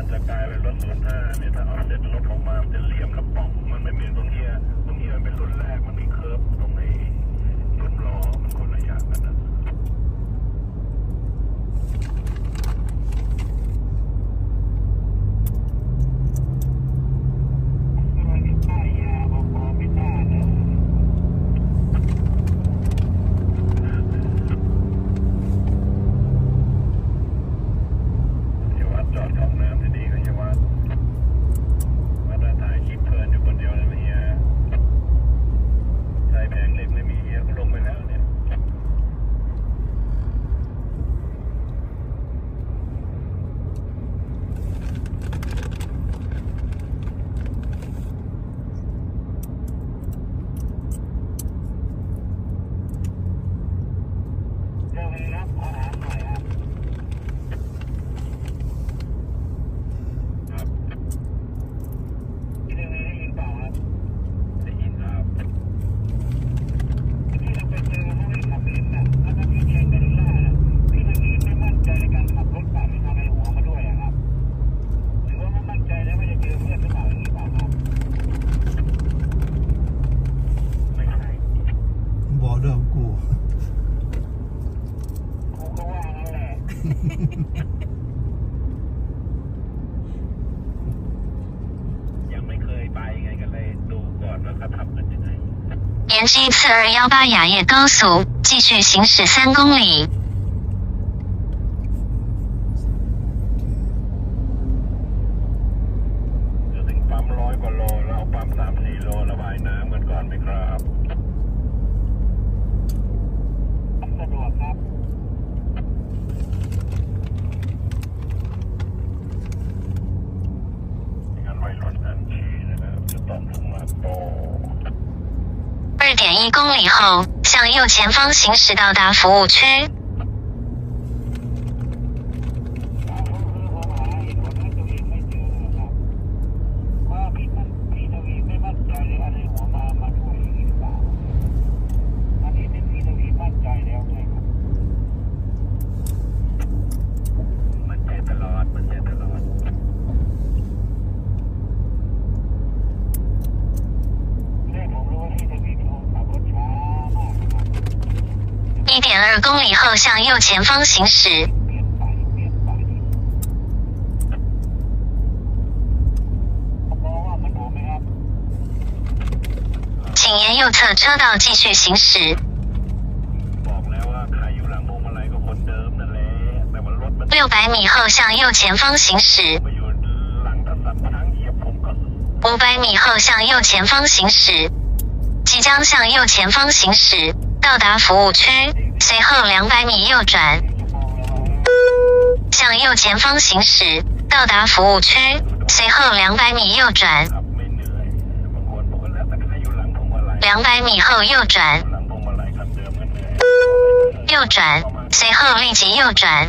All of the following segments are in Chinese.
มันจะกลายเป็นรถศูนย์ห้าเนี่ยถ้าเอาเสร็จรถออกมามันจะเหลี่ยมกระป๋องมันไม่เหมือนตรงเนี้ยตรงเนี้ยมันเป็นรุ่นแรกมันมีเคิร์ฟตรงในรุ่นล้อมันคนละ ยังไม่เคยไปไงก็เลยดูก่อนว่าเขาทำกันยังไง 沿至次二幺八雅叶高速继续行驶三公里， 一公里后向右前方行驶到达服务区。二公里后向右前方行驶。请沿右侧车道继续行驶。六百米后向右前方行驶。五百米后向右前方行驶。即将向右前方行驶。到达服务区。随后两百米右转。向右前方行驶到达服务区。随后两百米右转。两百米后右转。右转。随后立即右转。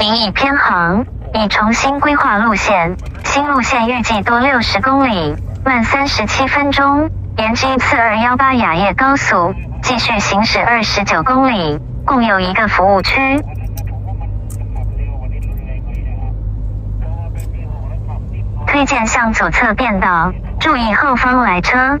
您已偏航。已重新规划路线。新路线预计多六十公里慢三十七分钟。沿 G 四二幺八雅叶高速继续行驶二十九公里，共有一个服务区。推荐向左侧变道，注意后方来车。